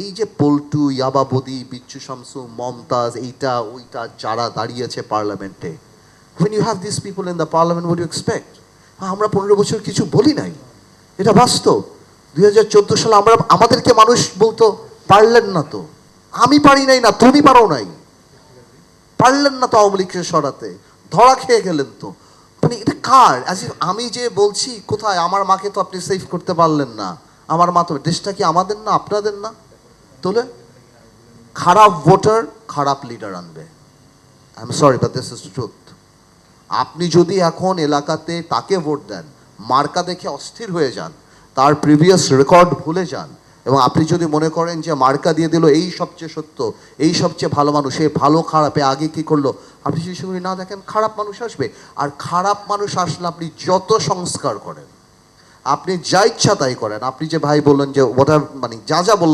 এই যে পল্টু, ইয়াবাবদি, বিচ্ছু শামসু, মমতাজ, এইটা, ওইটা যারা দাঁড়িয়েছে পার্লামেন্টে you have these people in the parliament, what do you expect? আমরা পনেরো বছর কিছু বলি নাই। এটা বাস্তব। দুই হাজার চোদ্দ সালে আমরা, আমাদেরকে মানুষ বলতো, পারলেন না তো। আমি পারি নাই না, তুমি পারো নাই। পারলেন না তো আওয়ামী লীগকে সরাতে। ধরা খেয়ে গেলেন তো। মানে এটা কার? আমি যে বলছি, কোথায়? আমার মাকে তো আপনি সেভ করতে পারলেন না। আমার মা তো, দেশটা কি আমাদের না, আপনাদের না? তোলে, খারাপ ভোটার, খারাপ লিডার আনবে। I am sorry but this is truth আপনি যদি এখন এলাকাতে তাকে ভোট দেন, মার্কা দেখে অস্থির হয়ে যান, তার প্রিভিয়াস রেকর্ড ভুলে যান, এবং আপনি যদি মনে করেন যে মার্কা দিয়ে দিল এই সবচেয়ে সত্য, এই সবচেয়ে ভালো মানুষ এই ভালো খারাপে আগে কি করল, আপনি যদি সেগুলি না দেখেন, খারাপ মানুষ আসবে। আর খারাপ মানুষ আসলে আপনি যত সংস্কার করেন, আপনি যা ইচ্ছা তাই করেন। আপনি যে ভাই বললেন যে ওটা মানে যা যা বললেন